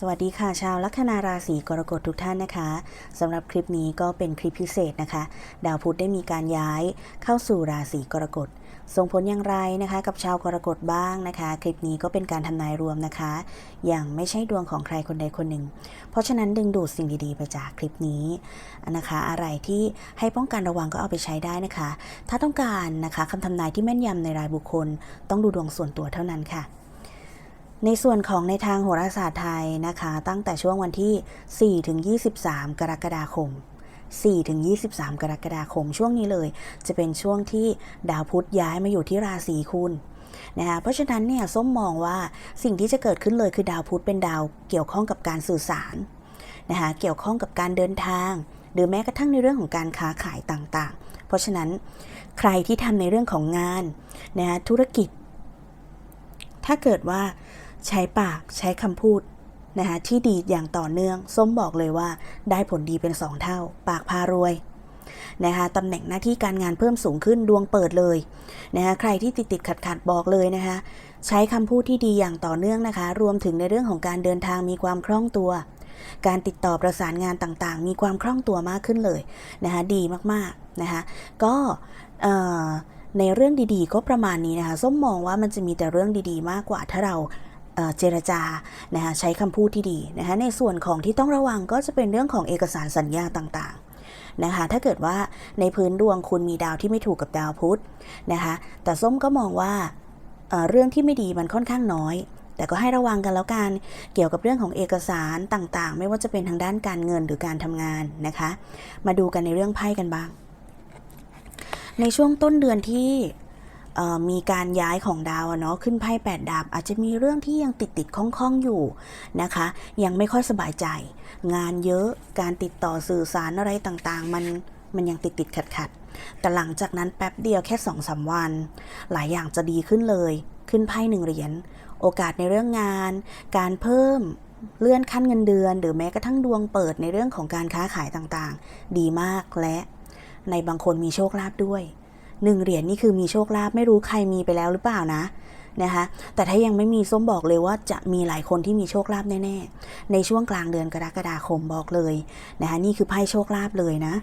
สวัสดีค่ะชาวลัคนาราศีกรกฎทุกท่านนะคะสำหรับคลิปนี้ก็เป็นคลิปพิเศษนะคะ ดาวพุธได้มีการย้ายเข้าสู่ราศีกรกฎส่งผลอย่างไรนะคะกับชาวกรกฎบ้างนะคะ คลิปนี้ก็เป็นการทำนายรวมนะคะ อย่างไม่ใช่ดวงของใครคนใดคนหนึ่ง เพราะฉะนั้นดึงดูดสิ่งดีๆ ไปจากคลิปนี้นะคะ อะไรที่ให้ป้องกันระวังก็เอาไปใช้ได้นะคะ ถ้าต้องการนะคะคำทำนายที่แม่นยำในรายบุคคล ต้องดูดวงส่วนตัวเท่านั้นค่ะ ในส่วนของในทางโหราศาสตร์ไทยนะคะ ตั้งแต่ช่วงวันที่ 4 ถึง 23 กรกฎาคม 4 ถึง 23 กรกฎาคม ช่วงนี้เลย จะเป็นช่วงที่ดาวพุธย้ายมาอยู่ที่ราศีคุณนะคะเพราะฉะนั้นเนี่ยส้มมองว่าสิ่งที่จะเกิดขึ้นเลยคือดาวพุธเป็นดาวเกี่ยวข้องกับการสื่อสารนะคะเกี่ยวข้องกับการเดินทาง หรือแม้กระทั่งในเรื่องของการค้าขายต่างๆ เพราะฉะนั้นใครที่ทำในเรื่องของงานนะคะธุรกิจ ถ้าเกิดว่า ใช้ปากใช้คำพูดนะคะที่ดีอย่างต่อเนื่อง ส้มบอกเลยว่าได้ผลดีเป็น 2 เท่า ปากพารวยนะคะตำแหน่งหน้าที่การงานเพิ่มสูงขึ้นดวงเปิดเลยนะคะใครที่ติดติดขัดขัดบอกเลยนะคะใช้คำพูดที่ดีอย่างต่อเนื่องนะคะ รวมถึงในเรื่องของการเดินทางมีความคล่องตัว การติดต่อประสานงานต่างๆ มีความคล่องตัวมากขึ้นเลยนะคะดีมากๆนะคะก็ในเรื่องดีๆ ก็ประมาณนี้นะคะ ส้มมองว่ามันจะมีแต่เรื่องดีๆ มากกว่าถ้าเรา เจรจานะคะใช้คำพูดที่ดีนะคะในส่วนของที่ต้องระวังก็จะเป็นเรื่องของเอกสารสัญญาต่างๆนะคะถ้าเกิดว่าในพื้นดวงคุณมีดาวที่ไม่ถูกกับดาวพุธนะคะแต่ส้มก็มองว่าเเรื่องที่ไม่ดีมันค่อนข้างน้อย แต่ก็ให้ระวังกันแล้วกันเกี่ยวกับเรื่องของเอกสารต่างๆ ไม่ว่าจะเป็นทางด้านการเงินหรือการทำงานนะคะ มาดูกันในเรื่องไพ่กันบ้าง ในช่วงต้นเดือนที่ มีการย้ายของดาวเนาะขึ้นไพ่แปดดาบอาจจะมีเรื่องที่ยังติดติดข้องๆอยู่นะคะ ยังไม่ค่อยสบายใจ งานเยอะการติดต่อสื่อสารอะไรต่างๆ มันมันยังติดติดขัดขัดแต่หลังจากนั้นแป๊บเดียวแค่สองสามวัน หลายอย่างจะดีขึ้นเลย ขึ้นไพ่หนึ่งเหรียญโอกาสในเรื่องงาน การเพิ่มเลื่อนขั้นเงินเดือน หรือแม้กระทั่งดวงเปิดในเรื่องของการค้าขายต่างๆ ดีมากและในบางคนมีโชคลาภด้วย หนึ่งเหรียญนี่คือมีโชคลาภไม่รู้ใครมีไปแล้วหรือเปล่านะนะคะแต่ถ้ายังไม่มีส้มบอกเลยว่าจะมีหลายคนที่มีโชคลาภแน่ๆ ในช่วงกลางเดือนกรกฎาคมบอกเลยนะคะนี่คือไพ่โชคลาภเลยนะ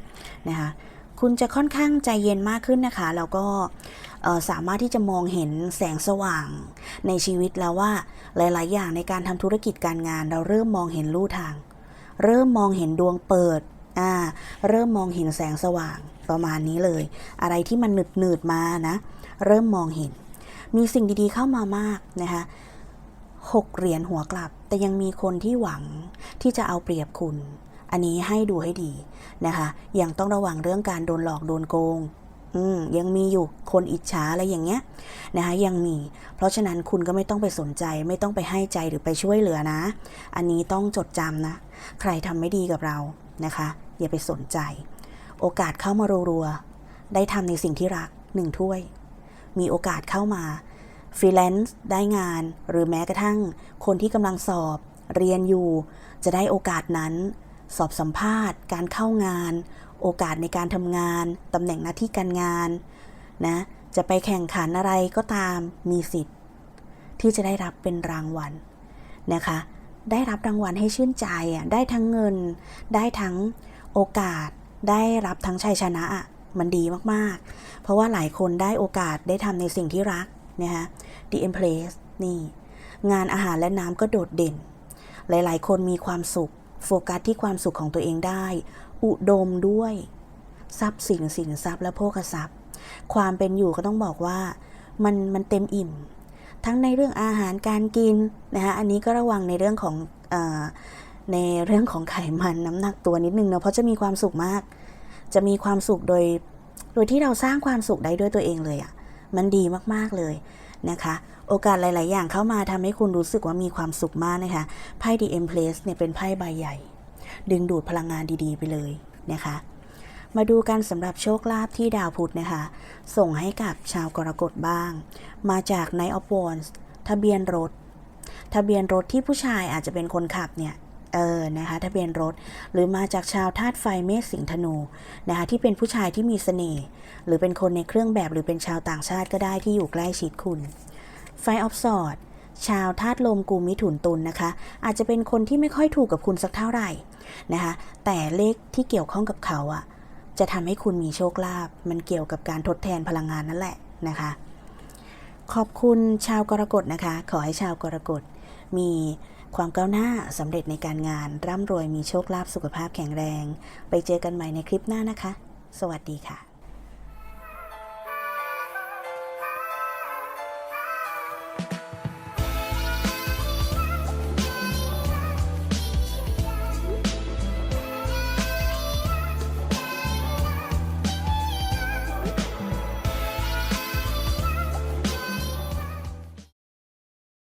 นะคะคุณจะค่อนข้างใจเย็นมากขึ้นนะคะ แล้วก็สามารถที่จะมองเห็นแสงสว่างในชีวิตแล้วว่าหลาย ๆ อย่างในการทำธุรกิจการงาน เราเริ่มมองเห็นลู่ทาง เริ่มมองเห็นดวงเปิดอ่าเริ่มมองเห็นแสงสว่าง ประมาณนี้เลย อะไรที่มันหนืดหนืดๆมานะ เริ่มมองเห็น มีสิ่งดีๆเข้ามามากนะคะหกเหรียญหัวกลับ แต่ยังมีคนที่หวังที่จะเอาเปรียบคุณ อันนี้ให้ดูให้ดีนะคะยังต้องระวังเรื่องการโดนหลอกโดนโกงอืมยังมีอยู่คนอิจฉาอะไรอย่างเงี้ยนะคะยังมี เพราะฉะนั้นคุณก็ไม่ต้องไปสนใจ ไม่ต้องไปให้ใจหรือไปช่วยเหลือนะ อันนี้ต้องจดจำนะ ใครทำไม่ดีกับเรานะคะ อย่าไปสนใจ โอกาสเข้ามารัวๆได้ทำในสิ่งที่รักหนึ่งถ้วย มีโอกาสเข้ามาฟรีแลนซ์ได้งาน หรือแม้กระทั่ง คนที่กำลังสอบ เรียนอยู่ จะได้โอกาสนั้น สอบสัมภาษณ์ การเข้างาน โอกาสในการทำงานตำแหน่งหน้าที่การงานนะจะไปแข่งขันอะไรก็ตามมีสิทธิ์ ที่จะได้รับเป็นรางวัลนะคะ ได้รับรางวัลให้ชื่นใจอะได้ทั้งเงิน ได้ทั้งโอกาส ได้รับทั้งชัยชนะมันดีมากๆ เพราะว่าหลายคนได้โอกาสได้ทำในสิ่งที่รักนะคะ The Empress นี่ งานอาหารและน้ำก็โดดเด่น หลายๆ คนมีความสุข โฟกัสที่ความสุขของตัวเองได้ อุดมด้วย ทรัพย์สินสินทรัพย์และโภคทรัพย์ ความเป็นอยู่ก็ต้องบอกว่ามันมันเต็มอิ่ม ทั้งในเรื่องอาหารการกินนะคะอันนี้ก็ระวังในเรื่องของอ ในเรื่องของไขมันน้ำหนักตัวนิดนึงเนาะเพราะจะมีความสุขมาก จะมีความสุขโดย โดยที่เราสร้างความสุขได้ด้วยตัวเองเลยอะ่ะมันดีมากๆเลยนะคะ โอกาสหลาย ๆ อย่างเข้ามาทำให้คุณรู้สึกว่ามีความสุขมากนะคะไพ่ The Empress เนี่ยเป็นไพ่ใบใหญ่ ดึงดูดพลังงานดี ๆ ไปเลยนะคะมาดูกันสำหรับโชคลาภที่ดาวพุธนะคะ ส่งให้กับชาวกรกฎบ้าง มาจาก Night of Wands ทะเบียนรถ ทะเบียนรถที่ผู้ชายอาจจะเป็นคนขับเนี่ย เออนะคะทะเบียนรถ หรือมาจากชาวธาตุไฟเมษสิงห์ธนูนะคะที่เป็นผู้ชายที่มีเสน่ห์หรือเป็นคนในเครื่องแบบหรือเป็นชาวต่างชาติก็ได้ที่อยู่ใกล้ชิดคุณไฟออฟสอดชาวธาตุลมกุมิถุนตุลนะคะ อาจจะเป็นคนที่ไม่ค่อยถูกกับคุณสักเท่าไหร่นะคะ แต่เลขที่เกี่ยวข้องกับเขาอะจะทำให้คุณมีโชคลาภมันเกี่ยวกับการทดแทนพลังงานนั่นแหละนะคะ ขอบคุณชาวกรกฎนะคะ ขอให้ชาวกรกฎมี ความก้าวหน้าสำเร็จในการงาน ร่ำรวยมีโชคลาภสุขภาพแข็งแรง ไปเจอกันใหม่ในคลิปหน้านะคะ สวัสดีค่ะ